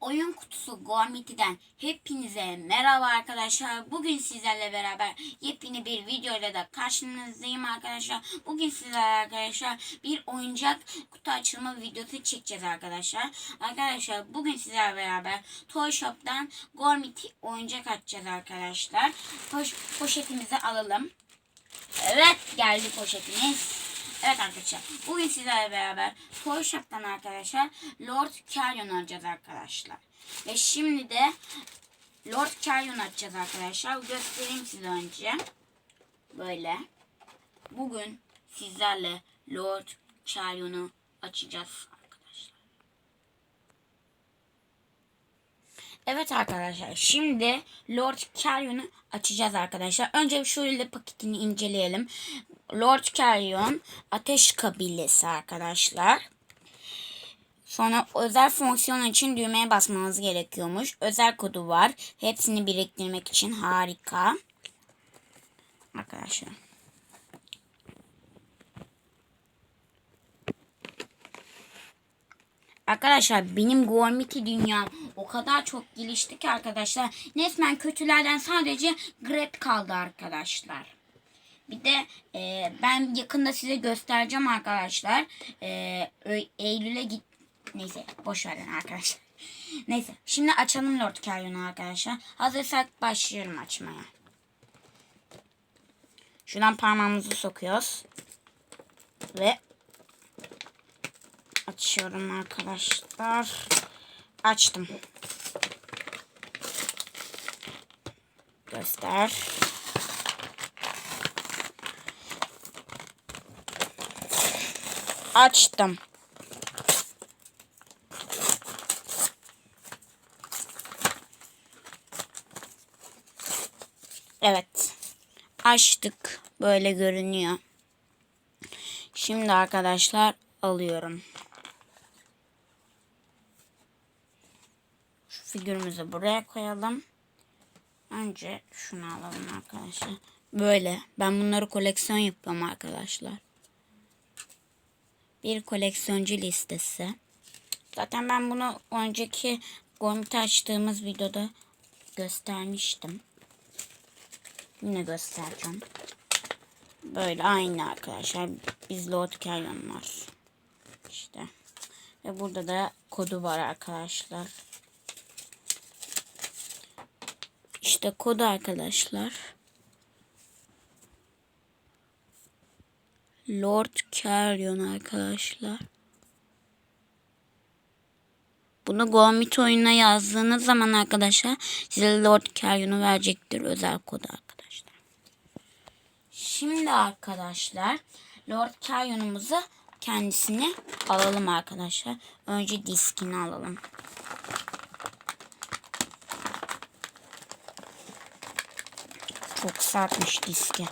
Oyun kutusu Gormiti'den hepinize merhaba arkadaşlar. Bugün sizlerle beraber yepyeni bir videoyla da karşınızdayım arkadaşlar. Bugün sizlerle arkadaşlar bir oyuncak kutu açılma videosu çekeceğiz arkadaşlar. Arkadaşlar bugün sizlerle beraber Toy Shop'tan Gormiti oyuncak açacağız arkadaşlar. Poş poşetimizi alalım. Evet geldi poşetimiz. Arkadaşlar bugün sizlerle beraber Toy Shop'tan arkadaşlar Lord Carrion alacağız arkadaşlar. Ve şimdi de Lord Carrion açacağız arkadaşlar. Göstereyim size önce. Böyle. Bugün sizlerle Lord Carrion'u açacağız arkadaşlar. Evet arkadaşlar şimdi Lord Carrion'u açacağız arkadaşlar. Önce şöyle paketini inceleyelim. Lord Carrion ateş kabilesi arkadaşlar. Sonra özel fonksiyon için düğmeye basmanız gerekiyormuş. Özel kodu var. Hepsini biriktirmek için harika. Arkadaşlar. Arkadaşlar benim Gormiti dünyam o kadar çok gelişti ki arkadaşlar. Resmen kötülerden sadece Grab kaldı arkadaşlar. Bir de e, ben yakında size göstereceğim arkadaşlar. E, Eylül'e git... Neyse boş verin arkadaşlar. Neyse şimdi açalım Lord Carrion'u arkadaşlar. Hazırsak başlıyorum açmaya. Şuradan parmağımızı sokuyoruz. Ve açıyorum arkadaşlar. Açtım. Göster. Açtım. Evet. Açtık. Böyle görünüyor. Şimdi arkadaşlar alıyorum. Şu figürümüzü buraya koyalım. Önce şunu alalım arkadaşlar. Böyle. Ben bunları koleksiyon yapıyorum arkadaşlar. Bir koleksiyoncu listesi. Zaten ben bunu önceki Gormit açtığımız videoda göstermiştim. Yine göstereceğim. Böyle aynı arkadaşlar. Biz Lord Carrion var. İşte. Ve burada da kodu var arkadaşlar. İşte kodu arkadaşlar. Lord Carrion arkadaşlar. Bunu Gormit oyununa yazdığınız zaman arkadaşlar size Lord Carrion'u verecektir özel kodu arkadaşlar. Şimdi arkadaşlar Lord Carrion'umuzu kendisini alalım arkadaşlar. Önce diskini alalım. Çok sertmiş diski.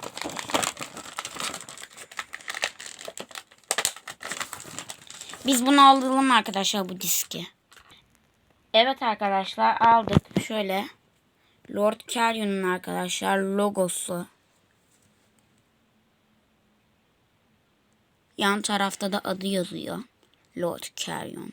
Biz bunu alalım arkadaşlar bu diski. Evet arkadaşlar aldık. Şöyle Lord Carrion'un arkadaşlar logosu. Yan tarafta da adı yazıyor. Lord Carrion.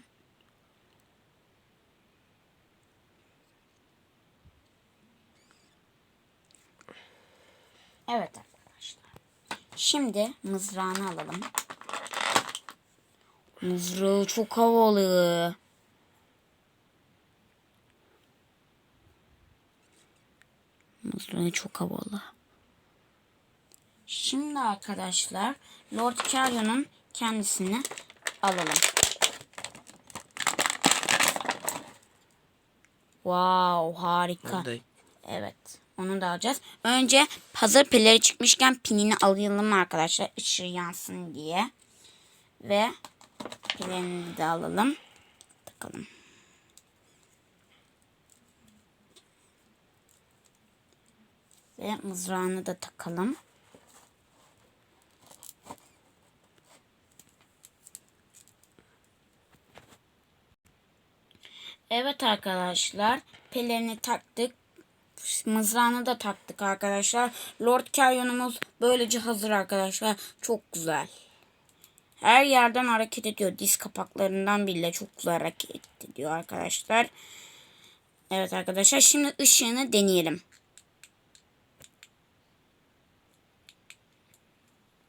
Evet arkadaşlar. Şimdi mızrağını alalım. Mızrağı çok havalı. Mızrağı çok havalı. Şimdi arkadaşlar Lord Carrion'un kendisini alalım. Wow harika. Nerede? Evet. Onu da alacağız. Önce hazır pilleri çıkmışken pinini alalım arkadaşlar. ışığı yansın diye. Ve pillerini de alalım. Takalım. Ve mızrağını da takalım. Evet arkadaşlar. Pelerini taktık. Mızrağını da taktık arkadaşlar. Lord Carrion'umuz böylece hazır arkadaşlar. Çok güzel. Her yerden hareket ediyor. Diz kapaklarından bile çok güzel hareket ediyor arkadaşlar. Evet arkadaşlar şimdi ışığını deneyelim.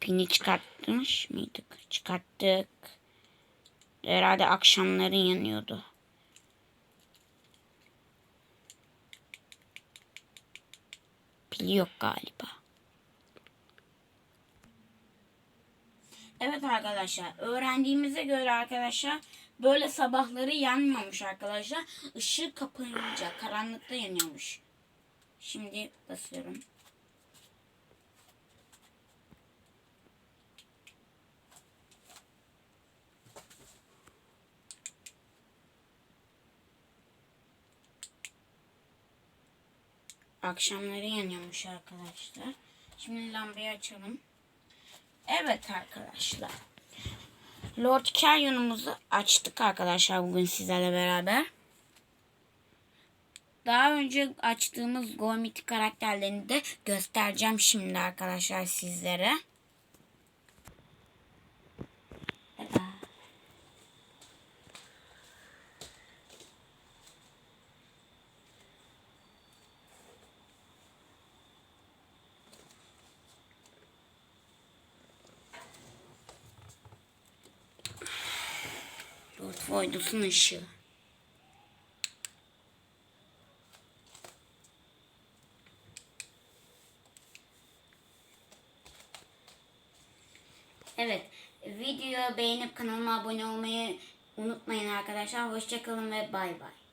Pini çıkartmış mıydık? Çıkarttık. Herhalde akşamları yanıyordu. Pili yok galiba. Evet arkadaşlar öğrendiğimize göre arkadaşlar böyle sabahları yanmıyormuş arkadaşlar. Işığı kapanınca karanlıkta yanıyormuş. Şimdi basıyorum. Akşamları yanıyormuş arkadaşlar. Şimdi lambayı açalım. Evet arkadaşlar. Lord Canyon'umuzu açtık arkadaşlar bugün sizlerle beraber. Daha önce açtığımız Gormiti karakterlerini de göstereceğim şimdi arkadaşlar sizlere. Lord Voidus'un ışığı. Evet, videoyu beğenip kanalıma abone olmayı unutmayın arkadaşlar. Hoşçakalın ve bay bay.